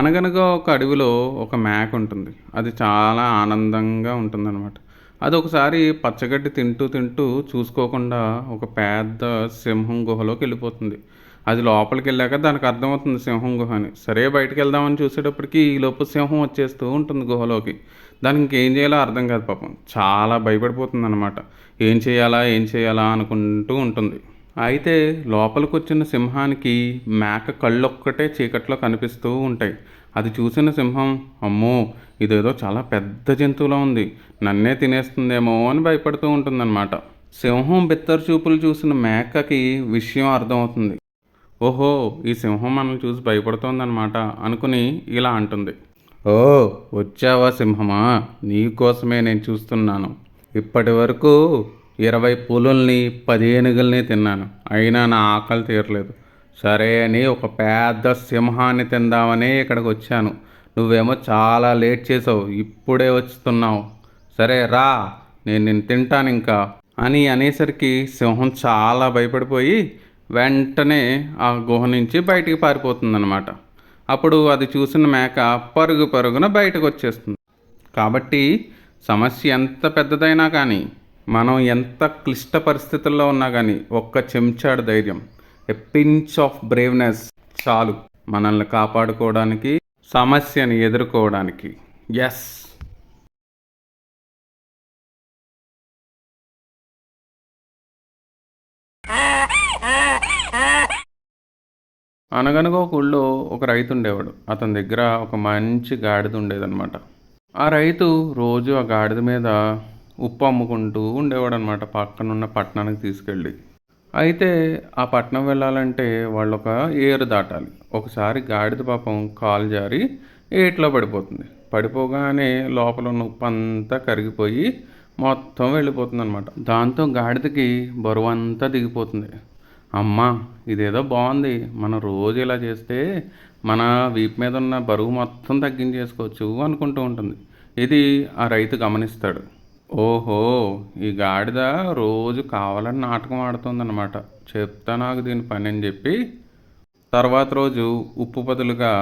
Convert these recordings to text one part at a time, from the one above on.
అనగనగా ఒక అడవిలో ఒక మేక ఉంటుంది. అది చాలా ఆనందంగా ఉంటుందన్నమాట. అది ఒకసారి పచ్చగడ్డి తింటూ తింటూ చూసుకోకుండా ఒక పెద్ద సింహం గుహలోకి వెళ్ళిపోతుంది. అది లోపలికి వెళ్ళాక దానికి అర్థమవుతుంది సింహం గుహ అని. సరే బయటకు వెళ్దామని చూసేటప్పటికి ఈ లోపు సింహం వచ్చేస్తూ ఉంటుంది గుహలోకి. దానికి ఇంకేం చేయాలో అర్థం కాదు పాపం. చాలా భయపడిపోతుంది అనమాట ఏం చేయాలా ఏం చేయాలా అనుకుంటూ ఉంటుంది. అయితే లోపలికి వచ్చిన సింహానికి మేక కళ్ళొక్కటే చీకట్లో కనిపిస్తూ ఉంటాయి. అది చూసిన సింహం అమ్మో ఇదేదో చాలా పెద్ద జంతువులా ఉంది. నన్నే తినేస్తుందేమో అని భయపడుతూ ఉంటుందన్నమాట. సింహం బిత్తరు చూపులు చూసిన మేకకి విషయం అర్థమవుతుంది. ఓహో ఈ సింహం మనల్ని చూసి భయపడుతోందనమాట అనుకుని ఇలా అంటుంది. ఓ వచ్చావా సింహమా? నీకోసమే నేను చూస్తున్నాను. ఇప్పటి వరకు ఇరవై పులుల్ని పది ఏనుగుల్ని తిన్నాను. అయినా నా ఆకలి తీరలేదు. సరే అని ఒక పెద్ద సింహాన్ని తిందామని ఇక్కడికి వచ్చాను. నువ్వేమో చాలా లేట్ చేసావు. ఇప్పుడే వస్తున్నావు సరే రా. నేను నిన్ను తింటాను ఇంకా అని అనేసరికి సింహం చాలా భయపడిపోయి వెంటనే ఆ గుహ నుంచి బయటికి పారిపోతుందన్నమాట. అప్పుడు అది చూసిన మేక పరుగు పరుగున బయటకు వచ్చేస్తుంది కాబట్టి సమస్య ఎంత పెద్దదైనా కానీ మనం ఎంత క్లిష్ట పరిస్థితుల్లో ఉన్నా కానీ ఒక్క చెంచాడు ధైర్యం ఎ పించ్ ఆఫ్ బ్రేవ్నెస్ చాలు. మనల్ని కాపాడుకోవడానికి సమస్యని ఎదుర్కోవడానికి. ఎస్ అనగనగా ఒక ఊళ్ళో ఒక రైతు ఉండేవాడు. అతని దగ్గర ఒక మంచి గాడిద ఉండేదన్నమాట. ఆ రైతు రోజు ఆ గాడిద మీద ఉప్పు అమ్ముకుంటూ ఉండేవాడు అనమాట పక్కనున్న పట్టణానికి తీసుకెళ్ళి. అయితే ఆ పట్టణం వెళ్ళాలంటే వాళ్ళు ఒక ఏరు దాటాలి. ఒకసారి గాడిద పాపం కాలు జారి ఏట్లో పడిపోతుంది. పడిపోగానే లోపల ఉన్న ఉప్పు అంతా కరిగిపోయి మొత్తం వెళ్ళిపోతుంది అనమాట దాంతో గాడిదకి బరువు అంతా దిగిపోతుంది. అమ్మా ఇదేదో బాగుంది. మనం రోజు ఇలా చేస్తే మన వీపు మీద ఉన్న బరువు మొత్తం తగ్గించేసుకోవచ్చు అనుకుంటూ ఉంటుంది. ఇది ఆ రైతు గమనిస్తాడు. ఓహో ఈ గాడిద రోజు కావాలని నాటకం ఆడుతుందన్నమాట. చెప్తా నాకు దీని పని అని చెప్పి తర్వాత రోజు ఉప్పు బదులుగా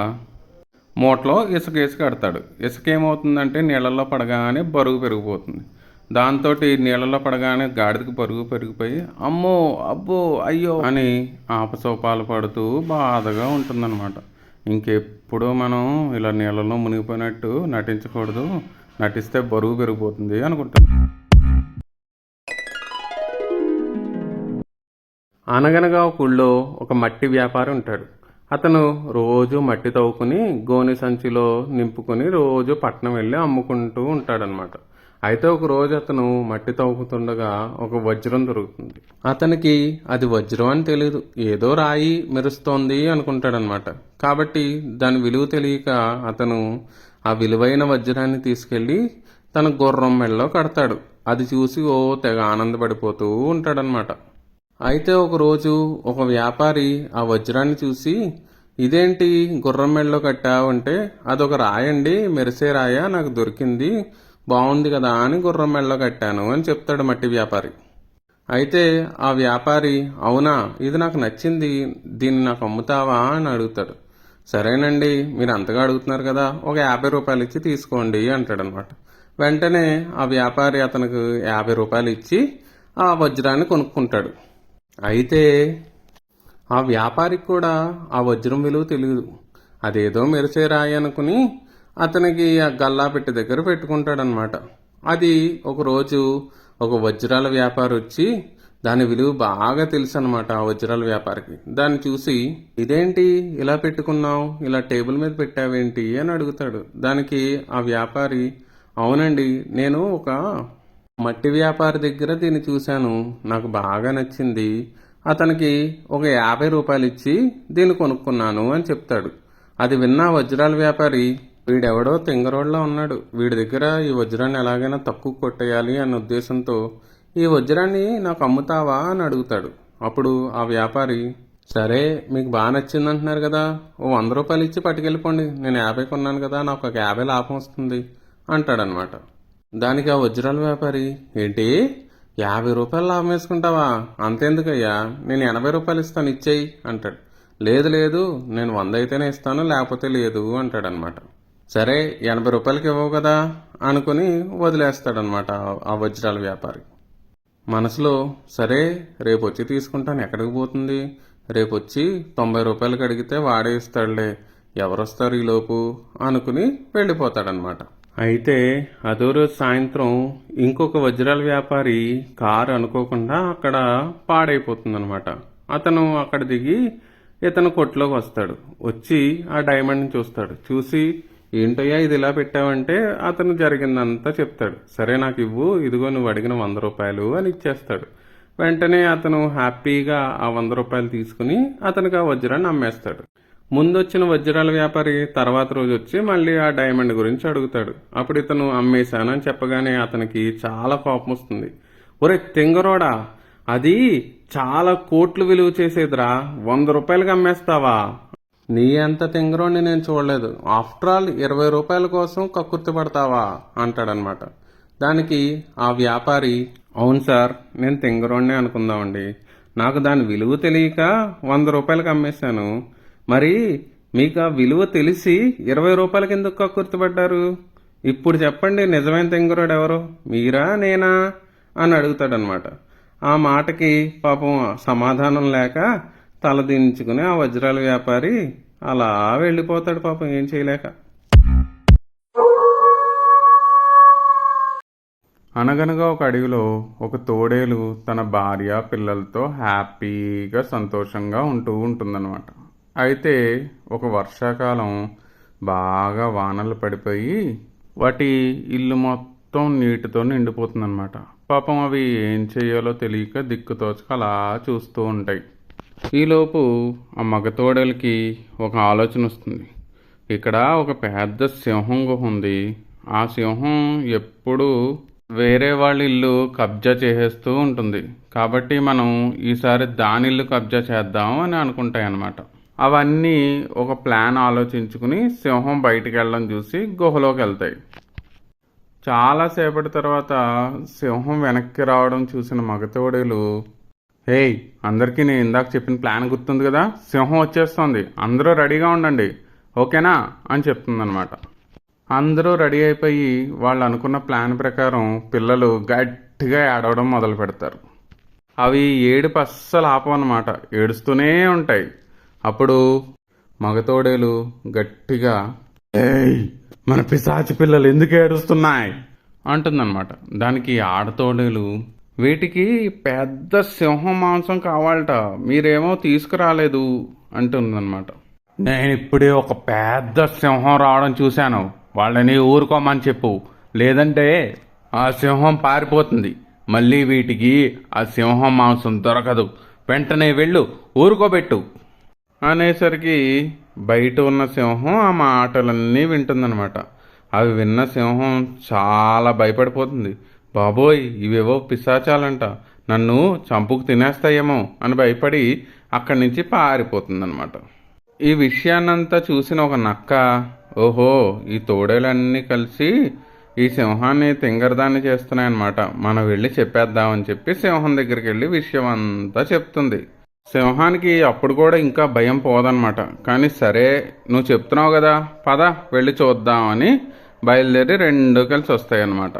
మూటలో ఇసుక ఇసుక కడతాడు. ఇసుక ఏమవుతుందంటే నీళ్ళల్లో పడగానే బరువు పెరిగిపోతుంది. దాంతో నీళ్ళలో పడగానే గాడిదకి పరుగు పెరిగిపోయి అమ్మో అబ్బో అయ్యో అని ఆపసోపాలు పడుతూ బాధగా ఉంటుందన్నమాట. ఇంకెప్పుడు మనం ఇలా నీళ్ళలో మునిగిపోయినట్టు నటించకూడదు. నటిస్తే బరువు పెరిగిపోతుంది అనుకుంటాను అనగనగా ఒక ఊళ్ళో ఒక మట్టి వ్యాపారి ఉంటాడు. అతను రోజు మట్టి తవ్వుకుని గోనె సంచిలో నింపుకొని రోజు పట్నం వెళ్ళి అమ్ముకుంటూ ఉంటాడనమాట అయితే ఒక రోజు అతను మట్టి తవ్వుకుతుండగా ఒక వజ్రం దొరుకుతుంది. అతనికి అది వజ్రం అని తెలియదు ఏదో రాయి మెరుస్తోంది అనుకుంటాడనమాట కాబట్టి దాని విలువ తెలియక అతను ఆ విలువైన వజ్రాన్ని తీసుకెళ్ళి తన గుర్రం మెడలో కడతాడు. అది చూసి ఓ తెగ ఆనందపడిపోతూ ఉంటాడనమాట అయితే ఒకరోజు ఒక వ్యాపారి ఆ వజ్రాన్ని చూసి ఇదేంటి గుర్రం మెడలో కట్టావంటే అదొక రాయండి మెరిసే రాయ నాకు దొరికింది బాగుంది కదా అని గుర్రం మెడలో కట్టాను అని చెప్తాడు మట్టి వ్యాపారి. అయితే ఆ వ్యాపారి అవునా ఇది నాకు నచ్చింది దీన్ని నాకు అమ్ముతావా? అని అడుగుతాడు. సరేనండి మీరు అంతగా అడుగుతున్నారు కదా ఒక యాభై రూపాయలు ఇచ్చి తీసుకోండి అంటాడనమాట. వెంటనే ఆ వ్యాపారి అతనికి యాభై రూపాయలు ఇచ్చి ఆ వజ్రాన్ని కొనుక్కుంటాడు. అయితే ఆ వ్యాపారికి కూడా ఆ వజ్రం విలువ తెలియదు అదేదో మెరిసే రాయి అనుకుని అతనికి ఆ గల్లా పెట్టి దగ్గర పెట్టుకుంటాడనమాట. అది ఒకరోజు ఒక వజ్రాల వ్యాపారి వచ్చి దాని విలువ బాగా తెలుసు అనమాట ఆ వజ్రాల వ్యాపారికి. దాన్ని చూసి ఇదేంటి? ఇలా పెట్టుకున్నావు? ఇలా టేబుల్ మీద పెట్టావేంటి? అని అడుగుతాడు. దానికి ఆ వ్యాపారి అవునండి నేను ఒక మట్టి వ్యాపారి దగ్గర దీన్ని చూశాను. నాకు బాగా నచ్చింది. అతనికి ఒక యాభై రూపాయలు ఇచ్చి దీన్ని కొనుక్కున్నాను అని చెప్తాడు. అది విన్న వజ్రాల వ్యాపారి వీడెవడో తింగరోడ్లా ఉన్నాడు. వీడి దగ్గర ఈ వజ్రాన్ని ఎలాగైనా తక్కువ కొట్టేయాలి అన్న ఉద్దేశంతో ఈ వజ్రాన్ని నాకు అమ్ముతావా అని అడుగుతాడు. అప్పుడు ఆ వ్యాపారి సరే మీకు బాగా నచ్చింది అంటున్నారు కదా ఓ వంద రూపాయలు ఇచ్చి పట్టుకెళ్ళిపోండి నేను యాభై కొన్నాను కదా నాకు ఒక యాభై లాభం వస్తుంది అంటాడనమాట దానికి ఆ వజ్రాల వ్యాపారి ఏంటి? యాభై రూపాయలు లాభం వేసుకుంటావా? అంతెందుకయ్యా నేను ఎనభై రూపాయలు ఇస్తాను ఇచ్చేయి అంటాడు. లేదు లేదు నేను వంద అయితేనే ఇస్తాను లేకపోతే లేదు అంటాడనమాట సరే ఎనభై రూపాయలకి ఇవ్వవు కదా అనుకుని వదిలేస్తాడనమాట ఆ- ఆ వజ్రాల వ్యాపారి. మనసులో సరే రేపు వచ్చి తీసుకుంటాను ఎక్కడికి పోతుంది? రేపు వచ్చి తొంభై రూపాయలకి అడిగితే వాడే ఇస్తాడులే ఎవరొస్తారు ఈలోపు? అనుకుని వెళ్ళిపోతాడనమాట. అయితే అదో రోజు సాయంత్రం ఇంకొక వజ్రాల వ్యాపారి కారు అనుకోకుండా అక్కడ పాడైపోతుందనమాట. అతను అక్కడ దిగి ఇతను కొట్లోకి వస్తాడు. వచ్చి ఆ డైమండ్ని చూస్తాడు. చూసి ఏంటయ్యా ఇది ఇలా పెట్టావంటే అతను జరిగిందంతా చెప్తాడు. సరే నాకు ఇవ్వు ఇదిగో నువ్వు అడిగిన వంద రూపాయలు అని ఇచ్చేస్తాడు. వెంటనే అతను హ్యాపీగా ఆ వంద రూపాయలు తీసుకుని అతనికి ఆ వజ్రాన్ని అమ్మేస్తాడు. ముందొచ్చిన వజ్రాల వ్యాపారి తర్వాత రోజు వచ్చి మళ్ళీ ఆ డైమండ్ గురించి అడుగుతాడు. అప్పుడు ఇతను అమ్మేశానని చెప్పగానే అతనికి చాలా కోపం వస్తుంది. ఒరే తెంగరోడా అది చాలా కోట్లు విలువ చేసేదిరా. వంద రూపాయలకి అమ్మేస్తావా? నీ అంత తింగరోని నేను చూడలేదు. ఆఫ్టర్ ఆల్ ఇరవై రూపాయల కోసం కక్కుర్తి పడతావా? అంటాడనమాట. దానికి ఆ వ్యాపారి అవును సార్ నేను తెంగరోడినే అనుకుందామండి. నాకు దాని విలువ తెలియక వంద రూపాయలకి అమ్మేశాను. మరి మీకు ఆ విలువ తెలిసి ఇరవై రూపాయలకి ఎందుకు కక్కుర్తిపడ్డారు ఇప్పుడు చెప్పండి నిజమైన తింగరోడు ఎవరు? మీరా నేనా? అని అడుగుతాడనమాట. ఆ మాటకి పాపం సమాధానం లేక తలదించుకుని ఆ వజ్రాల వ్యాపారి అలా వెళ్ళిపోతాడు పాపం ఏం చేయలేక. అనగనగా ఒక అడవిలో ఒక తోడేలు తన భార్య పిల్లలతో హ్యాపీగా సంతోషంగా ఉంటూ ఉంటుందన్నమాట. అయితే ఒక వర్షాకాలం బాగా వానలు పడిపోయి వాటి ఇల్లు మొత్తం నీటితో నిండిపోతుందన్నమాట. పాపం అవి ఏం చేయాలో తెలియక దిక్కుతోచక అలా చూస్తూ ఉంటాయి. ఈలోపు ఆ మగతోడలికి ఒక ఆలోచన వస్తుంది. ఇక్కడ ఒక పెద్ద సింహం గుహ ఉంది. ఆ సింహం ఎప్పుడు వేరే వాళ్ళ ఇల్లు కబ్జా చేసేస్తూ ఉంటుంది. కాబట్టి మనం ఈసారి దాని ఇల్లు కబ్జా చేద్దాం అని అనుకుంటాయి అన్నమాట. అవన్నీ ఒక ప్లాన్ ఆలోచించుకుని సింహం బయటికి వెళ్ళడం చూసి గుహలోకి వెళ్తాయి. చాలాసేపటి తర్వాత సింహం వెనక్కి రావడం చూసిన మగతోడేలు హేయ్ అందరికీ నేను ఇందాక చెప్పిన ప్లాన్ గుర్తుంది కదా? సింహం వచ్చేస్తుంది. అందరూ రెడీగా ఉండండి. ఓకేనా? అని చెప్తుందనమాట అందరూ రెడీ అయిపోయి వాళ్ళు అనుకున్న ప్లాన్ ప్రకారం పిల్లలు గట్టిగా ఏడవడం మొదలు పెడతారు. అవి ఏడుపు అస్సలు ఆపమన్నమాట ఏడుస్తూనే ఉంటాయి. అప్పుడు మగతోడేలు గట్టిగా ఏయ్ మన పిశాచి పిల్లలు ఎందుకు ఏడుస్తున్నాయి? అంటుందన్నమాట. దానికి ఆడతోడేలు వీటికి పెద్ద సింహం మాంసం కావాలట. మీరేమో తీసుకురాలేదు అంటుందన్నమాట. నేను ఇప్పుడే ఒక పెద్ద సింహం రావడం చూశాను. వాళ్ళని ఊరుకోమని చెప్పు. లేదంటే ఆ సింహం పారిపోతుంది. మళ్ళీ వీటికి ఆ సింహం మాంసం దొరకదు. వెంటనే వెళ్ళు ఊరుకోబెట్టు. అనేసరికి బయట ఉన్న సింహం ఆ మాటలన్నీ వింటుందన్నమాట. అవి విన్న సింహం చాలా భయపడిపోతుంది. బాబోయ్ ఇవేవో పిశాచాలంట. నన్ను చంపుకు తినేస్తాయేమో అని భయపడి అక్కడి నుంచి పారిపోతుందనమాట ఈ విషయాన్నంతా చూసిన ఒక నక్క ఓహో ఈ తోడేలన్నీ కలిసి ఈ సింహాన్ని తింగరదాన్ని చేస్తున్నాయన్నమాట. మనం వెళ్ళి చెప్పేద్దామని చెప్పి సింహం దగ్గరికి వెళ్ళి విషయం అంతా చెప్తుంది. సింహానికి అప్పుడు కూడా ఇంకా భయం పోదన్నమాట. కానీ సరే నువ్వు చెప్తున్నావు కదా పద వెళ్ళి చూద్దామని బయలుదేరి రెండు కలిసి వస్తాయన్నమాట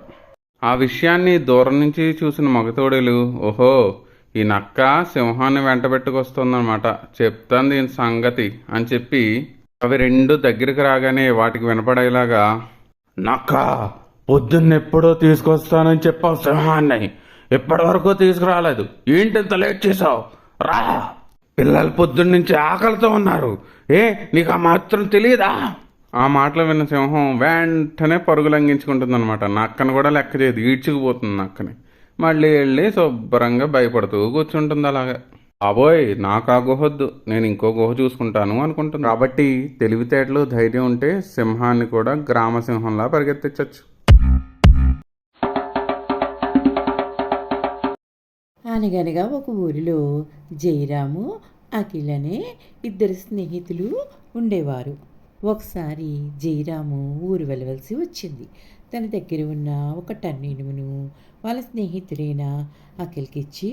ఆ విషయాన్ని దూరం నుంచి చూసిన మగతోడేలు ఓహో ఈ నక్క సింహాన్ని వెంటబెట్టుకొస్తుందన్నమాట చెప్తాను దీని సంగతి అని చెప్పి అవి రెండు దగ్గరికి రాగానే వాటికి వినపడేలాగా నక్క పొద్దున్నెప్పుడో తీసుకొస్తానని చెప్పావు సింహాన్ని. ఇప్పటివరకు తీసుకురాలేదు. ఏంటి ఇంత లేట్ చేసావు రా. పిల్లలు పొద్దున్న నుంచి ఆకలితో ఉన్నారు. ఏ నీకు ఆ మాత్రం తెలియదా ఆ మాటలు విన్న సింహం వెంటనే పరుగు లంఘించుకుంటుందన్నమాట. నక్కను కూడా లెక్క చేయదు. ఈడ్చుకుపోతుంది నక్కని. మళ్ళీ వెళ్ళి శుభ్రంగా భయపడుతూ కూర్చుంటుంది అలాగా. అబోయ్ నాకు ఆ గుహొద్దు నేను ఇంకో గుహ చూసుకుంటాను అనుకుంటుంది. కాబట్టి తెలివితేటలు ధైర్యం ఉంటే సింహాన్ని కూడా గ్రామ సింహంలా పరిగెత్తించవచ్చు అనగనగా ఒక ఊరిలో జయరాము అఖిల్ అనే ఇద్దరు స్నేహితులు ఉండేవారు. ఒకసారి జయరాము ఊరు వెళ్ళవలసి వచ్చింది. తన దగ్గర ఉన్న ఒక టన్ను ఇనుమును వాళ్ళ స్నేహితుడైన అఖిల్కిచ్చి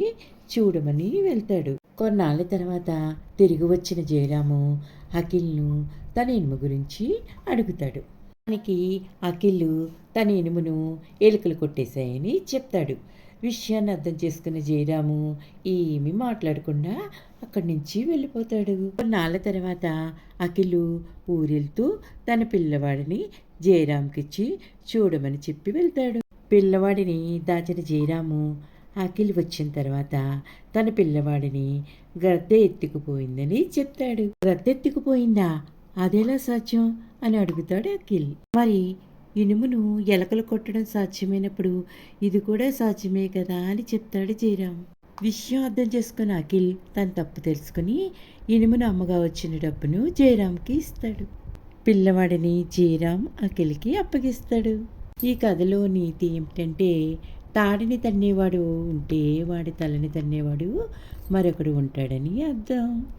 చూడమని వెళ్తాడు. కొన్నాళ్ళ తర్వాత తిరిగి వచ్చిన జయరాము అఖిల్ను తన ఇనుము గురించి అడుగుతాడు. దానికి అఖిల్ తన ఇనుమును ఎలుకలు కొట్టేశాయని చెప్తాడు. విషయాన్ని అర్థం చేసుకున్న జయరాము ఏమీ మాట్లాడకుండా అక్కడి నుంచి వెళ్ళిపోతాడు. కొన్నాళ్ళ తర్వాత అఖిలు ఊరెళ్తూ తన పిల్లవాడిని జయరామ్కిచ్చి చూడమని చెప్పి వెళ్తాడు. పిల్లవాడిని దాచిన జయరాము అఖిల్ వచ్చిన తర్వాత తన పిల్లవాడిని గద్దె ఎత్తుకుపోయిందని చెప్తాడు. గద్దె ఎత్తుకుపోయిందా? అదెలా సాధ్యం? అని అడుగుతాడు అఖిల్. మరి ఇనుమును ఎలకలు కొట్టడం సాధ్యమైనప్పుడు ఇది కూడా సాధ్యమే కదా అని చెప్తాడు జయరామ్. విషయం అర్థం చేసుకున్న అఖిల్ తన తప్పు తెలుసుకుని ఇనుమును అమ్మగా వచ్చిన డబ్బును జయరామ్కి ఇస్తాడు. పిల్లవాడిని జయరామ్ అఖిల్కి అప్పగిస్తాడు. ఈ కథలో నీతి ఏమిటంటే తాడిని తన్నేవాడు ఉంటే వాడి తలని తన్నేవాడు మరొకడు ఉంటాడని అర్థం.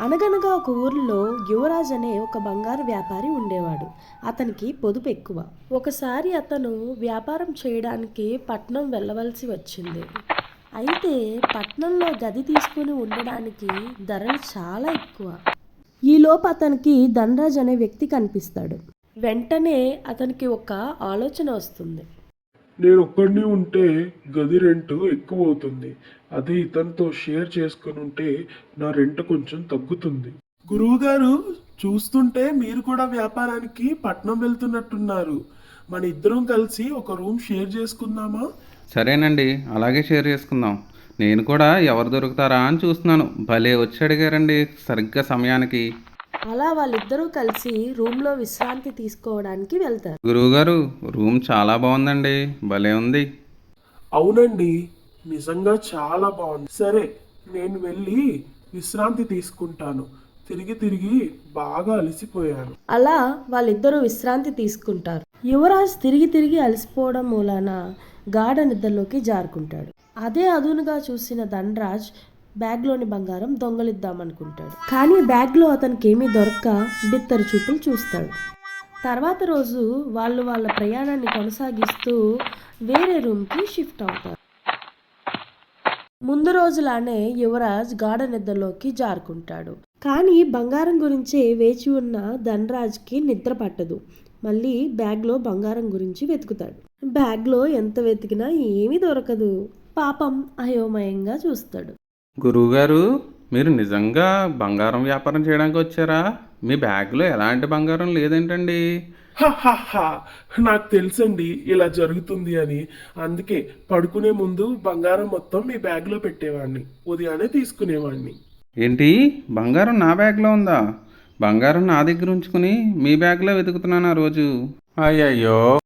అనగనగా ఒక ఊరిలో యువరాజ్ అనే ఒక బంగారు వ్యాపారి ఉండేవాడు. అతనికి పొదుపు ఎక్కువ. ఒకసారి అతను వ్యాపారం చేయడానికి పట్నం వెళ్ళవలసి వచ్చింది. అయితే పట్నంలో గది తీసుకుని ఉండడానికి ధరలు చాలా ఎక్కువ. ఈలోపు అతనికి ధనరాజ్ అనే వ్యక్తి కనిపిస్తాడు. వెంటనే అతనికి ఒక ఆలోచన వస్తుంది. నేను ఒక్కడిని ఉంటే గది రెంట్ ఎక్కువ అవుతుంది అదే ఇతనితో షేర్ చేసుకుని ఉంటే నా రెంట్ కొంచెం తగ్గుతుంది. గురువుగారు చూస్తుంటే మీరు కూడా వ్యాపారానికి పట్నం వెళ్తున్నట్టున్నారు. మన ఇద్దరం కలిసి ఒక రూమ్ షేర్ చేసుకుందామా? సరేనండి అలాగే షేర్ చేసుకుందాం. నేను కూడా ఎవరు దొరుకుతారా అని చూస్తున్నాను. భలే వచ్చి అడిగారండి సరిగ్గా సమయానికి. అలా వాళ్ళిద్దరూ కలిసి రూమ్లో విశ్రాంతి తీసుకోవడానికి వెళ్తారు. గురువుగారు రూమ్ చాలా బాగుందండి. భలే ఉంది. అవునండి. నిజంగా చాలా బాగుంది. సరే నేను వెళ్ళి విశ్రాంతి తీసుకుంటాను. తిరిగి తిరిగి బాగా అలసిపోయాను. అలా వాళ్ళిద్దరూ విశ్రాంతి తీసుకుంటారు. యువరాజ్ తిరిగి తిరిగి అలసిపోవడం మూలాన గాఢ నిద్రలోకి జారుకుంటాడు. అదే అదునుగా చూసిన ధనరాజ్ బ్యాగ్లోని బంగారం దొంగలిద్దామనుకుంటాడు. కానీ బ్యాగ్లో అతనికి ఏమీ దొరక్క బిత్తరు చూపులు చూస్తాడు. తర్వాత రోజు వాళ్ళు వాళ్ళ ప్రయాణాన్ని కొనసాగిస్తూ వేరే రూమ్కి షిఫ్ట్ అవుతారు. ముందు రోజులానే యువరాజ్ గాఢ నిద్రలోకి జారుకుంటాడు. కానీ బంగారం గురించి వేచి ఉన్న ధనరాజ్కి నిద్ర పట్టదు. మళ్ళీ బ్యాగ్లో బంగారం గురించి వెతుకుతాడు. బ్యాగ్లో ఎంత వెతికినా ఏమీ దొరకదు. పాపం అయోమయంగా చూస్తాడు. గురువుగారు మీరు నిజంగా బంగారం వ్యాపారం చేయడానికి వచ్చారా? మీ బ్యాగ్లో ఎలాంటి బంగారం లేదేంటండి? నాకు తెలుసండి ఇలా జరుగుతుంది అని. అందుకే పడుకునే ముందు బంగారం మొత్తం మీ బ్యాగ్లో పెట్టేవాడిని ఉదయాన్నే తీసుకునేవాడిని ఏంటి? బంగారం నా బ్యాగ్లో ఉందా? బంగారం నా దగ్గర ఉంచుకుని మీ బ్యాగ్లో వెతుకుతున్నాను ఆ రోజు. అయ్యయ్యో!